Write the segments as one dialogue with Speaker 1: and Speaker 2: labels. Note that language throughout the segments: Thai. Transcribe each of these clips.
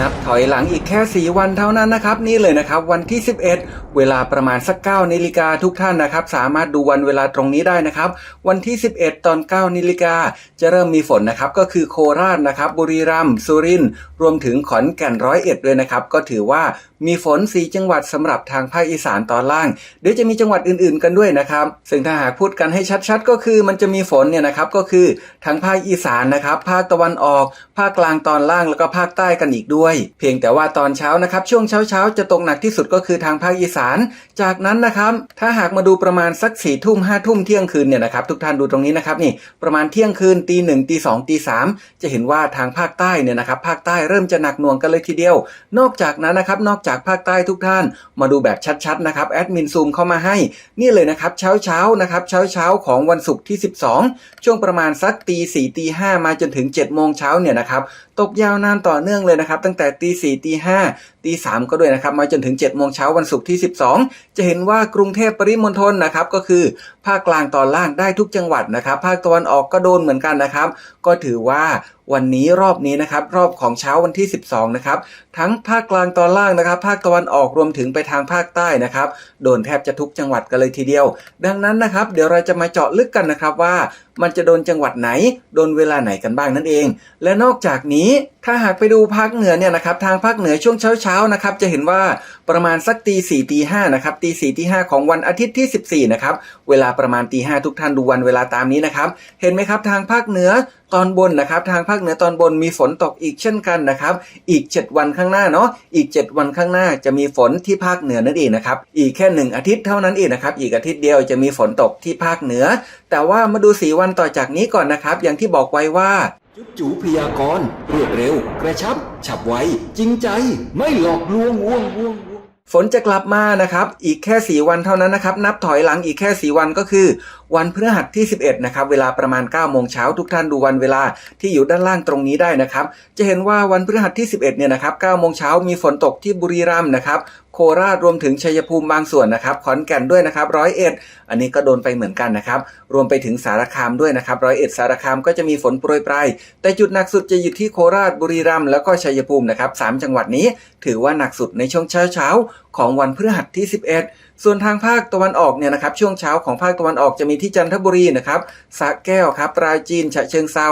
Speaker 1: นับถอยหลังอีกแค่ 4 วันเท่านั้นนะครับ นี่เลยนะครับ วันที่ 11 เวลาประมาณสัก9นาฬิกาทุกท่านนะครับ สามารถดูวันเวลาตรงนี้ได้นะครับ วันที่ 11 ตอน9นาฬิกาจะเริ่มมีฝนนะครับ ก็คือโคราชนะครับ บุรีรัมย์สุรินทร์รวมถึงขอนแก่นร้อยเอ็ดด้วยนะครับ ก็ถือว่า มีฝน 4 จังหวัดสำหรับทางภาคอีสานตอนล่าง เดี๋ยวจะมีจังหวัดอื่นๆกันด้วยนะครับ ซึ่งถ้าหากพูดกันให้ชัดๆ ก็คือมันจะมีฝนเนี่ยนะครับก็คือทางภาคอีสานนะครับ ภาคตะวันออก ภาคกลางตอนล่างแล้วก็ภาคใต้กันอีกด้วย เพียงแต่ว่าตอนเช้านะครับช่วงเช้าๆจะตกหนักที่สุดก็คือทางภาคอีสาน จากนั้นนะครับถ้าหากมาดูประมาณสักสี่ทุ่มห้าทุ่มเที่ยงคืนเนี่ยนะครับทุกท่านดูตรงนี้นะครับนี่ประมาณเที่ยงคืนตีหนึ่งตีสองตีสามจะเห็นว่าทางภาคใต้เนี่ยนะครับภาคใต้เริ่มจะหนักหน่วงกันเลยทีเดียว นอกจากนั้นนะครับนอกจากภาคใต้ทุกท่าน มาดูแบบชัดๆนะครับแอดมินซูมเข้ามาให้ นี่เลยนะครับเช้าเช้าๆนะครับเช้าเช้าๆของวันศุกร์ที่ 12 ช่วงประมาณสักตีสี่ตีห้ามาจนถึง7จ็ดโมงเช้าเนี่ยนะครับตกยาวนานต่อเนื่องเลยนะครับ ตั้งแต่ตีสี่ตีห้าตีสามก็ด้วยนะครับ มาจนถึง7จ็ดโมงเช้าวันศุกร์ที่ 12 จะเห็นว่ากรุงเทพปริมณฑลนะครับก็คือภาคกลางตอนล่างได้ทุกจังหวัดนะครับ ภาคตะวันออกก็โดนเหมือนกันนะครับ ก็ถือว่า วันนี้รอบนี้นะครับรอบของเช้าวันที่ 12นะครับทั้งภาคกลางตอนล่างนะครับ ภาคตะวันออกรวมถึงไปทางภาคใต้นะครับโดนแทบจะทุกจังหวัดกันเลยทีเดียว ดังนั้นนะครับ เดี๋ยวเราจะมาเจาะลึกกันนะครับว่ามันจะโดนจังหวัดไหน โดนเวลาไหนกันบ้างนั่นเอง และนอกจากนี้ถ้าหากไปดูภาคเหนือเนี่ยนะครับทางภาคเหนือช่วงเช้าๆนะครับจะเห็นว่าประมาณสักตีสี่ตีห้านะครับตีสี่ตีห้าของวันอาทิตย์ที่ 14นะครับเวลาประมาณตีห้าทุกท่านดูวันเวลาตามนี้นะครับเห็นไหมครับทางภาคเหนือ ตอนบนนะครับ ทางภาคเหนือตอนบนมีฝนตกอีกเช่นกันนะครับ อีก 7 วันข้างหน้าเนาะอีก 7 วันข้างหน้าจะมีฝนที่ภาคเหนือนั่นเองนะครับอีกแค่หนึ่งอาทิตย์เท่านั้นเองนะครับอีกอาทิตย์เดียวจะมีฝนตกที่ภาคเหนือ แต่ว่ามาดูสีวันต่อจากนี้ก่อนนะครับ อย่างที่บอกไว้ว่าจุ๊บจูพยากรณ์รวดเร็ว กระชับ ฉับไวจริงใจ ไม่หลอกลวงวงวงวง ฝนจะกลับมานะครับ อีกแค่ 4 วันเท่านั้นนะครับ นับถอยหลังอีกแค่ 4 วันก็คือ วันพฤหัสที่ 11 นะครับ เวลาประมาณ 9 โมงเช้าทุกท่านดูวันเวลาที่อยู่ด้านล่างตรงนี้ได้นะครับ จะเห็นว่าวันพฤหัสที่ 11 เนี่ยนะครับ 9 โมงเช้ามีฝนตกที่บุรีรัมย์นะครับ โคราชรวมถึงชัยภูมิบางส่วนนะครับขอนแก่นด้วยนะครับร้อยเอ็ดอันนี้ก็โดนไปเหมือนกันนะครับรวมไปถึงสารคามด้วยนะครับร้อยเอ็ดสารคามก็จะมีฝนโปรยปลายแต่จุดหนักสุดจะอยู่ที่โคราชบุรีรัมย์แล้วก็ชัยภูมินะครับสามจังหวัดนี้ ถือว่าหนักสุดในช่วงเช้าเช้าๆของวันพฤหัสที่ 11 ส่วนทางภาคตะวันออกเนี่ยนะครับช่วงเช้าของภาคตะวันออกจะมีที่จันทบุรีนะครับสระแก้วครับปราจีนฉะเชิงเซา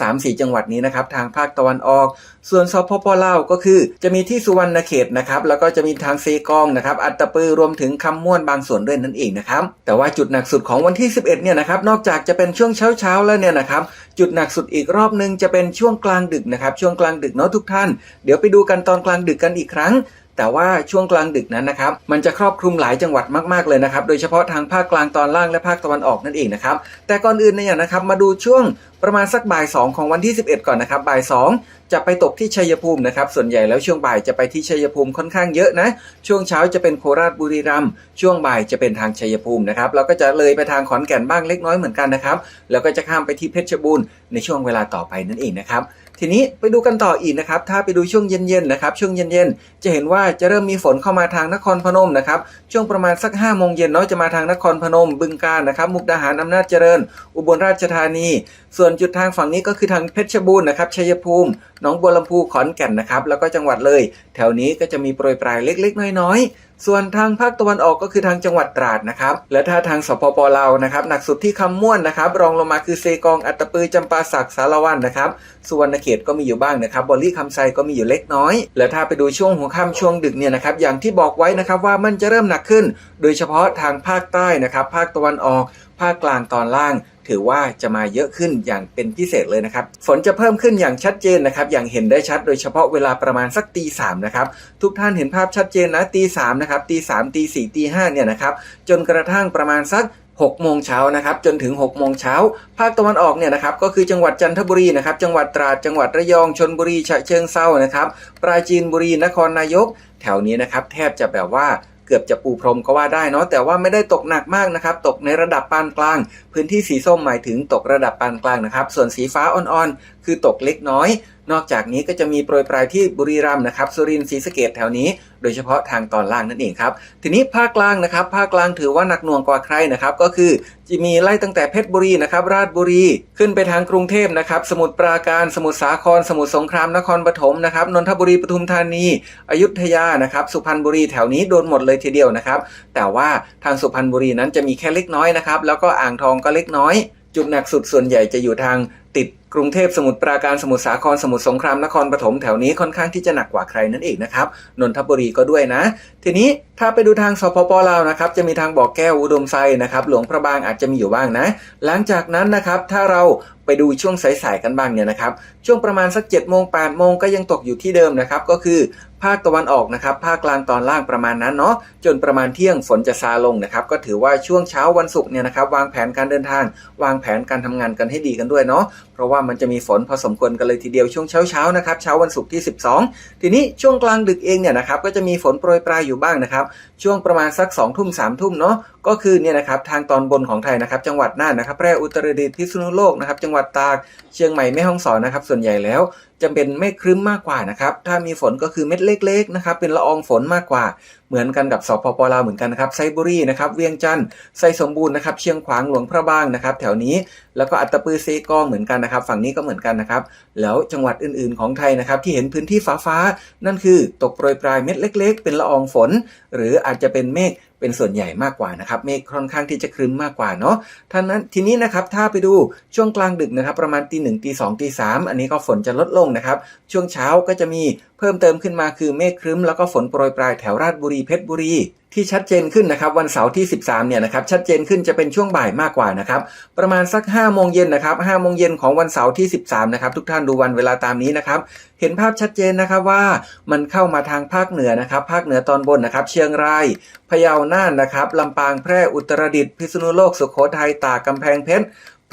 Speaker 1: สามสี่จังหวัดนี้นะครับทางภาคตะวันออก ส่วนสปปลาวก็คือ จะมีที่สุวรรณเขตนะครับแล้วก็จะมีทางเซกองนะครับอัตตปือรวมถึงคำม่วนบางส่วนด้วยนั่นเองนะครับแต่ว่าจุดหนักสุดของวันที่ 11เนี่ยนะครับนอกจากจะเป็นช่วงเช้าเช้าแล้วเนี่ยนะครับจุดหนักสุดอีกรอบหนึงจะเป็นช่วงกลางดึกนะครับช่วงกลางดึกเนาะทุกท่าน เดี๋ยวไปดูกันตอนกลางดึกกันอีกครั้ง แต่ว่าช่วงกลางดึกนั้นนะครับ มันจะครอบคลุมหลายจังหวัดมากๆเลยนะครับ โดยเฉพาะทางภาคกลางตอนล่างและภาคตะวันออกนั่นเองนะครับ แต่ก่อนอื่นเนี่ยนะครับมาดูช่วงประมาณสักบ่าย2ของวันที่ 11 ก่อนนะครับบ่าย2จะไปตกที่ชัยภูมินะครับ ส่วนใหญ่แล้วช่วงบ่ายจะไปที่ชัยภูมิค่อนข้างเยอะนะ ช่วงเช้าจะเป็นโคราชบุรีรัมย์ช่วงบ่ายจะเป็นทางชัยภูมินะครับแล้วก็จะเลยไปทางขอนแก่นบ้างเล็กน้อยเหมือนกันนะครับแล้วก็จะข้ามไปที่เพชรบูรณ์ในช่วงเวลาต่อไปนั่นเองนะครับ ทีนี้ไปดูกันต่ออีกนะครับ ถ้าไปดูช่วงเย็นๆนะครับช่วงเย็นๆ จะเห็นว่าจะเริ่มมีฝนเข้ามาทางนครพนมนะครับช่วงประมาณสัก5้าโมงเย็นเนาะจะมาทางนครพนม บึงกาฬนะครับ มุกดาหารอำนาจเจริญ อุบลราชธานี ส่วนจุดทางฝั่งนี้ก็คือทางเพชรบูรณ์นะครับชัยภูมิหนองบัวลำพูขอนแก่นนะครับแล้วก็จังหวัดเลย แถวนี้ก็จะมีโปรยปลายเล็ก ๆ น้อยๆ ส่วนทางภาคตะวันออกก็คือทางจังหวัดตราดนะครับและถ้าทางสปปลาวนะครับหนักสุดที่คำม่วนนะครับรองลงมาคือเซกองอัตตปือจำปาสักสารวันนะครับสุวรรณเขตก็มีอยู่บ้างนะครับบอลลี่คำไซก็มีอยู่เล็กน้อย และถ้าไปดูช่วงหัวค่ำช่วงดึกเนี่ยนะครับอย่างที่บอกไว้นะครับว่ามันจะเริ่มหนักขึ้น โดยเฉพาะทางภาคใต้นะครับภาคตะวันออก ภาคกลางตอนล่าง ถือว่าจะมาเยอะขึ้นอย่างเป็นพิเศษเลยนะครับ ฝนจะเพิ่มขึ้นอย่างชัดเจนนะครับ อย่างเห็นได้ชัด โดยเฉพาะเวลาประมาณสักตีสามนะครับ ทุกท่านเห็นภาพชัดเจนนะตีสามนะครับ ตีสามตีสี่ตีห้าเนี่ยนะครับ จนกระทั่งประมาณสัก6โมงเช้านะครับจนถึง 6 โมงเช้า ภาคตะวันออกเนี่ยนะครับก็คือจังหวัดจันทบุรีนะครับจังหวัดตราดจังหวัดระยองชนบุรีฉะเชิงเซานะครับปราจีนบุรีนครนายก แถวนี้นะครับแทบจะแบบว่า เกือบจะปูพรมก็ว่าได้เนาะแต่ว่าไม่ได้ตกหนักมากนะครับ ตกในระดับปานกลาง พื้นที่สีส้มหมายถึงตกระดับปานกลางนะครับ ส่วนสีฟ้าอ่อนๆคือตกเล็กน้อยนอกจากนี้ก็จะมีโปรยปลายที่บุรีรัมย์นะครับสุรินทร์ศรีสะเกดแถวนี้ โดยเฉพาะทางตอนล่างนั่นเองครับทีนี้ภาคกลางนะครับภาคกลางถือว่าหนักหน่วงกว่าใครนะครับก็คือจะมีไล่ตั้งแต่เพชรบุรีนะครับราชบุรี ขึ้นไปทางกรุงเทพนะครับสมุทรปราการสมุทรสาคร สมุทรสงครามนครปฐมนะครับนนทบุรีปทุมธานี อยุธยานะครับสุพรรณบุรีแถวนี้โดนหมดเลยทีเดียวนะครับแต่ว่าทางสุพรรณบุรีนั้นจะมีแค่เล็กน้อยนะครับแล้วก็อ่างทองก็เล็กน้อยจุดหนักสุดส่วนใหญ่จะอยู่ทาง ติดกรุงเทพสมุทรปราการสมุทรสาครสมุทรสงครามนครปฐมแถวนี้ค่อนข้างที่จะหนักกว่าใครนั่นเองนะครับนนทบุรีก็ด้วยนะ ทีนี้ถ้าไปดูทางสปปลาวนะครับจะมีทางบ่อแก้วอุดมไซนะครับหลวงพระบางอาจจะมีอยู่บ้างนะ หลังจากนั้นนะครับถ้าเราไปดูช่วงสายๆกันบ้างเนี่ยนะครับช่วงประมาณสัก7จ็ดโมงแปดโมงก็ยังตกอยู่ที่เดิมนะครับก็คือภาคตะวันออกนะครับภาคกลางตอนล่างประมาณนั้นเนาะจนประมาณเที่ยงฝนจะซาลงนะครับก็ถือว่าช่วงเช้าวันศุกร์เนี่ยนะครับวางแผนการเดินทาง วางแผนการทำงานกันให้ดีกันด้วยเนาะเพราะว่ามันจะมีฝนพอสมควรกันเลยทีเดียวช่วงเช้าเช้าๆนะครับเช้าวันศุกร์ที่ 12 ทีนี้ช่วงกลางดึกเองเนี่ยนะครับก็จะมีฝนโปรยปลายอยู่บ้างนะครับ ช่วงประมาณสัก2องทุ่มสามทุ่มเนาะก็คือเนี่ยนะครับทางตอนบนของไทยนะครับ จังหวัดน่านนะครับแพร่อุตรดิตถ์พิษณุโลกนะครับ จังหวัดตากเชียงใหม่แม่ฮ่องสอนนะครับส่วนใหญ่แล้วจะเป็นเมฆครึ้มมากกว่านะครับถ้ามีฝนก็คือเม็ดเล็กๆนะครับเป็นละอองฝนมากกว่า เหมือนกันกับสปปลาวเหมือนกันนะครับไซบุรีนะครับเวียงจันทร์ไซสมบูรณ์นะครับเชียงขวางหลวงพระบางนะครับแถวนี้แล้วก็อัตตปือเซกองเหมือนกันนะครับ ฝั่งนี้ก็เหมือนกันนะครับ แล้วจังหวัดอื่นๆของไทยนะครับ ที่เห็นพื้นที่ฟ้าๆนั่นคือตกโปรยปลายเม็ดเล็ก ๆ เป็นละอองฝน หรืออาจจะเป็นเมฆเป็นส่วนใหญ่มากกว่านะครับ เมฆค่อนข้างที่จะครึ้มมากกว่าเนาะท่านั้นทีนี้นะครับถ้าไปดูช่วงกลางดึกนะครับ ประมาณตีหนึ่งตีสองตีสามอันนี้ก็ฝนจะลดลงนะครับ ช่วงเช้าก็จะมีเพิ่มเติมขึ้นมาคือเมฆครึ้มแล้วก็ฝนโปรยปลายแถวราชบุรีเพชรบุรี ที่ชัดเจนขึ้นนะครับวันเสาร์ที่ 13เนี่ยนะครับชัดเจนขึ้นจะเป็นช่วงบ่ายมากกว่านะครับประมาณสัก5โมงเย็นนะครับ5โมงเย็นของวันเสาร์ที่ 13นะครับทุกท่านดูวันเวลาตามนี้นะครับเห็นภาพชัดเจนนะครับว่ามันเข้ามาทางภาคเหนือนะครับภาคเหนือตอนบนนะครับเชียงรายพะเยาน่านนะครับลำปางแพร่อุตรดิตถ์พิษณุโลกสุโขทัยตากกำแพงเพชร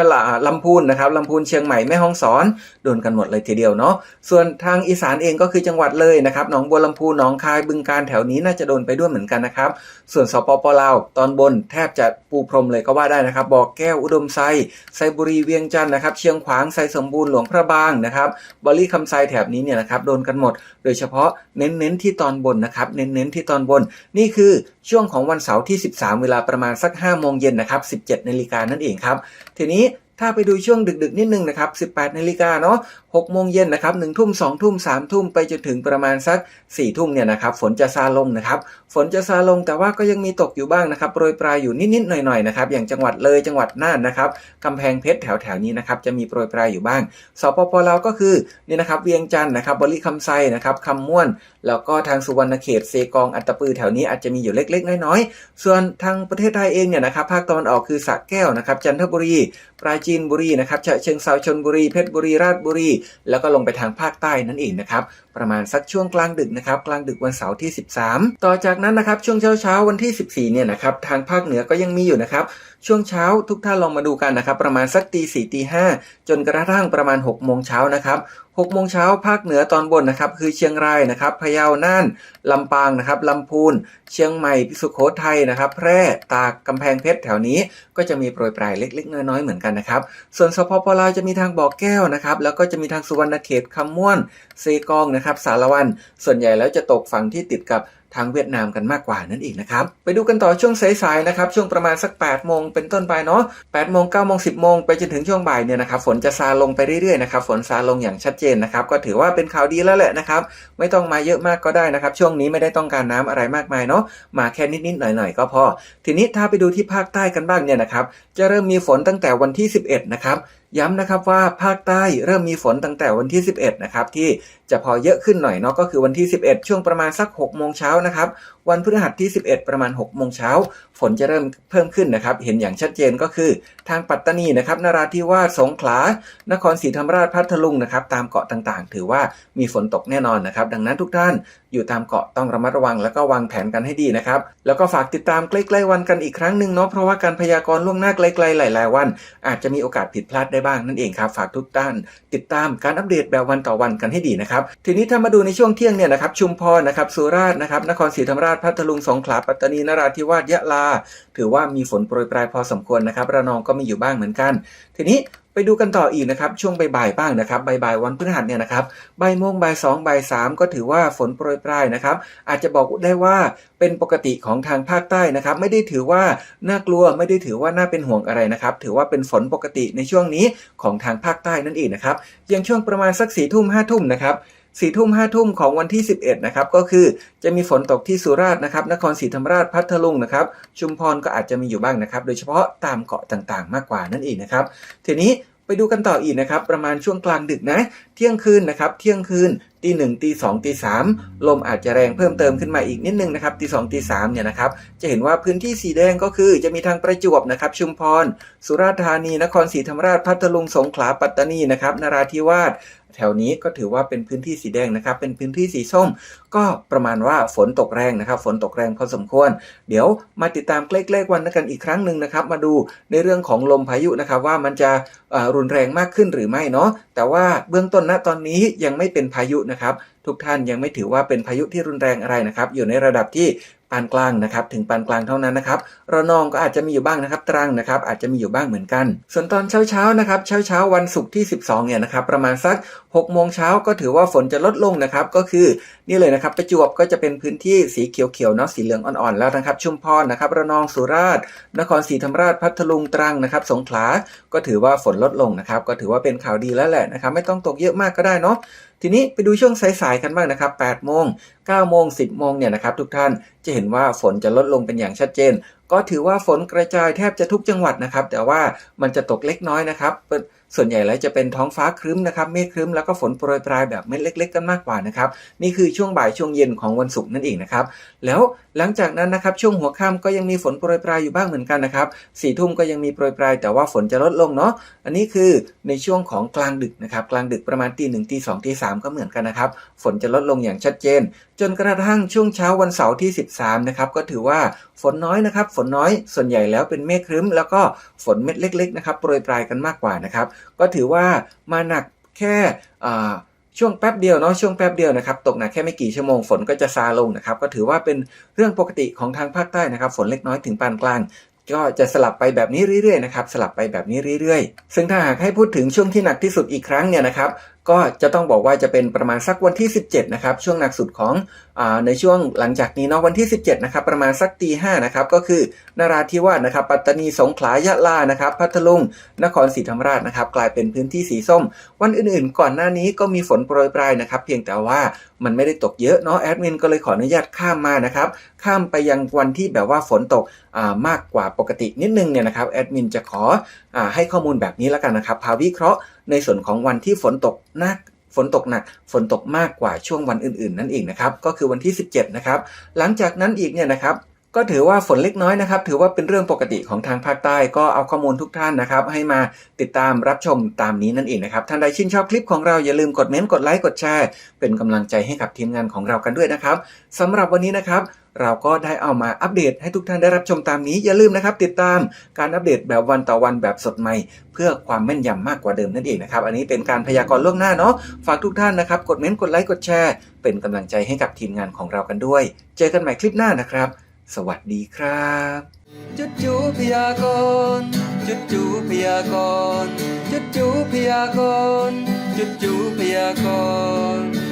Speaker 1: พะลลำพูนนะครับลำพูนเชียงใหม่แม่ฮ่องสอน โดนกันหมดเลยทีเดียวเนาะส่วนทางอีสานเองก็คือจังหวัดเลยนะครับหนองบัวลำพูหนองคายบึงการแถวนี้น่าจะโดนไปด้วยเหมือนกันนะครับ ส่วนสปปลาวตอนบนแทบจะปูพรมเลยก็ว่าได้นะครับบอกแก้วอุดมไซไซบุรีเวียงจันทร์นะครับ เชียงขวางไซสมบูรณ์หลวงพระบางนะครับบริคำไซแถบนี้เนี่ยนะครับโดนกันหมด โดยเฉพาะเน้นๆที่ตอนบนนะครับ เน้นๆที่ตอนบน นี่คือช่วงของวันเสาร์ที่ 13 เวลาประมาณสัก5โมงเย็นนะครับ17นาฬิกานั่นเองครับทีนี้ ถ้าไปดูช่วงดึกๆนิดนึงนะครับ 18 นาฬิกาเนาะ6โมงเย็นนะครับ1ทุ่ม 2 ทุ่ม 3 ทุ่มไปจนถึงประมาณสัก 4 ทุ่มเนี่ยนะครับ ฝนจะซาลงนะครับ ฝนจะซาลงแต่ว่าก็ยังมีตกอยู่บ้างนะครับโปรยปลายอยู่นิดๆหน่อยๆนะครับ อย่างจังหวัดเลยจังหวัดน่านนะครับกำแพงเพชรแถวๆนี้นะครับจะมีโปรยปลายอยู่บ้าง สปปลาวก็คือนี่นะครับเวียงจันทร์นะครับบริคำไซนะครับคำม่วน แล้วก็ทางสุวรรณเขตเซกองอัตตปือแถวนี้อาจจะมีอยู่เล็ก ๆ น้อยๆส่วนทางประเทศไทยเองเนี่ยนะครับภาคตะวันออกคือสระแก้วนะครับจันทบุรีปราจีนบุรีนะครับฉะเชิงเซาชนบุรีเพชรบุรีราชบุรี แล้วก็ลงไปทางภาคใต้นั่นเองนะครับ ประมาณสักช่วงกลางดึกนะครับกลางดึกวันเสาร์ที่ 13 ต่อจากนั้นนะครับช่วงเช้าเช้าวันที่ 14 เนี่ยนะครับทางภาคเหนือก็ยังมีอยู่นะครับช่วงเช้าทุกท่านลองมาดูกันนะครับประมาณสักตีสี่ตีห้าจนกระทั่งประมาณ6โมงเช้านะครับ6โมงเช้าภาคเหนือตอนบนนะครับคือเชียงรายนะครับพะเยาน่านลำปางนะครับลำพูน เชียงใหม่สุโขทัยนะครับแพร่ตากกำแพงเพชรแถวนี้ก็จะมีโปรยปลายเล็ก ๆ น้อยๆเหมือนกันนะครับส่วนสปปลาวจะมีทางบ่อแก้วนะครับแล้วก็จะมีทางสุวรรณเขตคำม่วนเซกองนะครับสารวันส่วนใหญ่แล้วจะตกฝั่งที่ติดกับทางเวียดนามกันมากกว่านั่นเองนะครับ ไปดูกันต่อช่วงสายๆนะครับช่วงประมาณสัก 8 โมงเป็นต้นไปเนาะ8โมง9โมง10 โมงไปจนถึงช่วงบ่ายเนี่ยนะครับฝนจะซาลงไปเรื่อยๆนะครับฝนซาลงอย่างชัดเจนนะครับก็ถือว่าเป็นข่าวดีแล้วแหละนะครับไม่ต้องมาเยอะมากก็ได้นะครับ ช่วงนี้ไม่ได้ต้องการน้ำอะไรมากมายเนาะมาแค่นิดๆหน่อยๆก็พอ ทีนี้ถ้าไปดูที่ภาคใต้กันบ้างเนี่ยนะครับจะเริ่มมีฝนตั้งแต่วันที่ 11 นะครับย้ำนะครับว่าภาคใต้เริ่มมีฝนตั้งแต่วันที่ 11 นะครับที่จะพอเยอะขึ้นหน่อยเนาะก็คือวันที่ 11 ช่วงประมาณสัก6โมงเช้านะครับ วันพฤหัสที่ 11 ประมาณ6โมงเช้า ฝนจะเริ่มเพิ่มขึ้นนะครับ เห็นอย่างชัดเจนก็คือ ทางปัตตานีนะครับนราธิวาสสงขลา นครศรีธรรมราชพัทลุงนะครับตามเกาะต่างๆ ถือว่ามีฝนตกแน่นอนนะครับ ดังนั้นทุกท่านอยู่ตามเกาะต้องระมัดระวัง แล้วก็วางแผนกันให้ดีนะครับ แล้วก็ฝากติดตามใกล้ๆวันกันอีกครั้งหนึ่งเนาะเพราะว่าการพยากรณ์ล่วงหน้าไกลๆหลายๆวัน อาจจะมีโอกาสผิดพลาดได้บ้างนั่นเองครับฝากทุกท่าน ติดตามการอัปเดตแบบวันต่อวันกันให้ดีนะครับทีนี้ถ้ามาดูในช่วงเที่ยงเนี่ยนะครับชุมพรนะครับสุราษฎร์นะครับนครศรีธรรมราชพัทลุงสงขลาปัตตานีนราธิวาสยะลา ถือว่ามีฝนโปรยปลายพอสมควรนะครับระนองก็มีอยู่บ้างเหมือนกัน ทีนี้ไปดูกันต่ออีกนะครับ ช่วงบ่ายๆบ้างนะครับบ่ายๆวันพฤหัสเนี่ยนะครับบ่ายโมงบ่ายสองบ่ายสามก็ถือว่าฝนโปรยปลายนะครับ อาจจะบอกได้ว่าเป็นปกติของทางภาคใต้นะครับ ไม่ได้ถือว่าน่ากลัวไม่ได้ถือว่าน่าเป็นห่วงอะไรนะครับ ถือว่าเป็นฝนปกติในช่วงนี้ของทางภาคใต้นั่นเองนะครับอย่างช่วงประมาณสักสี่ทุ่มห้าทุ่มนะครับ สี่ทุ่มห้าทุ่มของวันที่ 11นะครับก็คือจะมีฝนตกที่สุราษฎร์นะครับนครศรีธรรมราชพัทลุงนะครับชุมพรก็อาจจะมีอยู่บ้างนะครับ โดยเฉพาะตามเกาะต่างๆ มากกว่านั่นเองนะครับทีนี้ไปดูกันต่ออีกนะครับ ประมาณช่วงกลางดึกนะ เที่ยงคืนนะครับ เที่ยงคืนตีหนึ่งตีสองตีสามลมอาจจะแรงเพิ่มเติมขึ้นมาอีกนิดนึงนะครับตีสองตีสามเนี่ยนะครับ จะเห็นว่าพื้นที่สีแดงก็คือจะมีทางประจวบนะครับ ชุมพร สุราษฎร์ธานี นครศรีธรรมราช พัทลุง สงขลา ปัตตานีนะครับ นราธิวาสแถวนี้ก็ถือว่าเป็นพื้นที่สีแดงนะครับ เป็นพื้นที่สีส้ม ก็ประมาณว่าฝนตกแรงนะครับ ฝนตกแรงพอสมควร เดี๋ยวมาติดตามใกล้ๆวันกันอีกครั้งหนึ่งนะครับ มาดูในเรื่องของลมพายุนะครับ ว่ามันจะรุนแรงมากขึ้นหรือไม่เนาะ แต่ว่าเบื้องต้นณตอนนี้ยังไม่เป็นพายุนะครับ ทุกท่านยังไม่ถือว่าเป็นพายุที่รุนแรงอะไรนะครับ อยู่ในระดับที่ ปานกลางนะครับถึงปานกลางเท่านั้นนะครับระนองก็อาจจะมีอยู่บ้างนะครับตรังนะครับอาจจะมีอยู่บ้างเหมือนกัน ส่วนตอนเช้าเช้านะครับเช้าเช้าวันศุกร์ที่ 12เนี่ยนะครับประมาณสัก6โมงเช้าก็ถือว่าฝนจะลดลงนะครับก็คือนี่เลยนะครับประจวบก็จะเป็นพื้นที่สีเขียวๆเนาะสีเหลืองอ่อนๆแล้วนะครับชุมพรนะครับระนองสุราษฎร์นครศรีธรรมราชพัทลุงตรังนะครับสงขลาก็ถือว่าฝนลดลงนะครับก็ถือว่าเป็นข่าวดีแล้วแหละนะครับไม่ต้องตกเยอะมากก็ได้เนาะทีนี้ไปดูช่วงสายๆกันบ้างนะครับ8โมง 9โมง 10 โมงเนี่ยนะครับทุกท่านจะเห็นว่าฝนจะลดลงเป็นอย่างชัดเจน ก็ถือว่าฝนกระจายแทบจะทุกจังหวัดนะครับ แต่ว่ามันจะตกเล็กน้อยนะครับ ส่วนใหญ่แล้วจะเป็นท้องฟ้าครึ้มนะครับเมฆครึ้มแล้วก็ฝนโปรยปลายแบบเม็ดเล็ก ๆ กันมากกว่านะครับ นี่คือช่วงบ่ายช่วงเย็นของวันศุกร์นั่นเองนะครับ แล้วหลังจากนั้นนะครับช่วงหัวค่ำก็ยังมีฝนโปรยปลายอยู่บ้างเหมือนกันนะครับสี่ทุ่มก็ยังมีโปรยปลายแต่ว่าฝนจะลดลงเนาะ อันนี้คือในช่วงของกลางดึกนะครับ กลางดึกประมาณตีหนึ่งตีสองตีสามก็เหมือนกันนะครับ ฝนจะลดลงอย่างชัดเจนจนกระทั่งช่วงเช้าวันเสาร์ที่ 13 นะครับ ก็ถือว่าฝนน้อยนะครับ ฝนน้อยส่วนใหญ่แล้วเป็นเมฆครึ้ม แล้วก็ฝนเม็ดเล็ก ๆ นะครับโปรยปลายกันมากกว่านะครับ ก็ถือว่ามาหนักแค่ช่วงแป๊บเดียวเนาะช่วงแป๊บเดียวนะครับตกหนักแค่ไม่กี่ชั่วโมงฝนก็จะซาลงนะครับ ก็ถือว่าเป็นเรื่องปกติของทางภาคใต้นะครับ ฝนเล็กน้อยถึงปานกลางก็จะสลับไปแบบนี้เรื่อยๆนะครับ สลับไปแบบนี้เรื่อยๆ ซึ่งถ้าหากให้พูดถึงช่วงที่หนักที่สุดอีกครั้งเนี่ยนะครับ ก็จะต้องบอกว่าจะเป็นประมาณสักวันที่ 17 นะครับ ช่วงหนักสุดของอในช่วงหลังจากนี้เนาะวันที่ 17 นะครับ ประมาณสักตีห้านะครับ ก็คือนราธิวาสนะครับ ปัตตานีสงขลายะลานะครับ พัทลุงนครศรีธรรมราชนะครับ กลายเป็นพื้นที่สีส้ม วันอื่นๆ ก่อนหน้านี้ก็มีฝนโปรยปลายนะครับ เพียงแต่ว่ามันไม่ได้ตกเยอะเนาะแอดมินก็เลยขออนุญาตข้ามมานะครับ ข้ามไปยังวันที่แบบว่าฝนตกมากกว่าปกตินิดนึงเนี่ยนะครับแอดมินจะขออให้ข้อมูลแบบนี้แล้วกันนะครับพาวิเคราะห์ ในส่วนของวันที่ฝนตกหนักฝนตกหนักฝนตกมากกว่าช่วงวันอื่นๆ นั่นเองนะครับก็คือวันที่ 17 นะครับ หลังจากนั้นอีกเนี่ยนะครับก็ถือว่าฝนเล็กน้อยนะครับ ถือว่าเป็นเรื่องปกติของทางภาคใต้ก็เอาข้อมูลทุกท่านนะครับ ให้มาติดตามรับชมตามนี้นั่นเองนะครับ ท่านใดชื่นชอบคลิปของเราอย่าลืมกดเม้นต์กดไลค์กดแชร์เป็นกำลังใจให้กับทีมงานของเรากันด้วยนะครับสำหรับวันนี้นะครับ เราก็ได้เอามาอัปเดตให้ทุกท่านได้รับชมตามนี้ อย่าลืมนะครับ ติดตามการอัปเดตแบบวันต่อวันแบบสดใหม่ เพื่อความแม่นยำมากกว่าเดิมนั่นเองนะครับ อันนี้เป็นการพยากรณ์ล่วงหน้าเนาะฝากทุกท่านนะครับ กดเม้นต์กดไลค์กดแชร์ เป็นกำลังใจให้กับทีมงานของเรากันด้วย เจอกันใหม่คลิปหน้านะครับ สวัสดีครับจุดจูพยากรณ์จุดจูพยากรณ์จุดจูพยากรณ์จุดจูพยากรณ์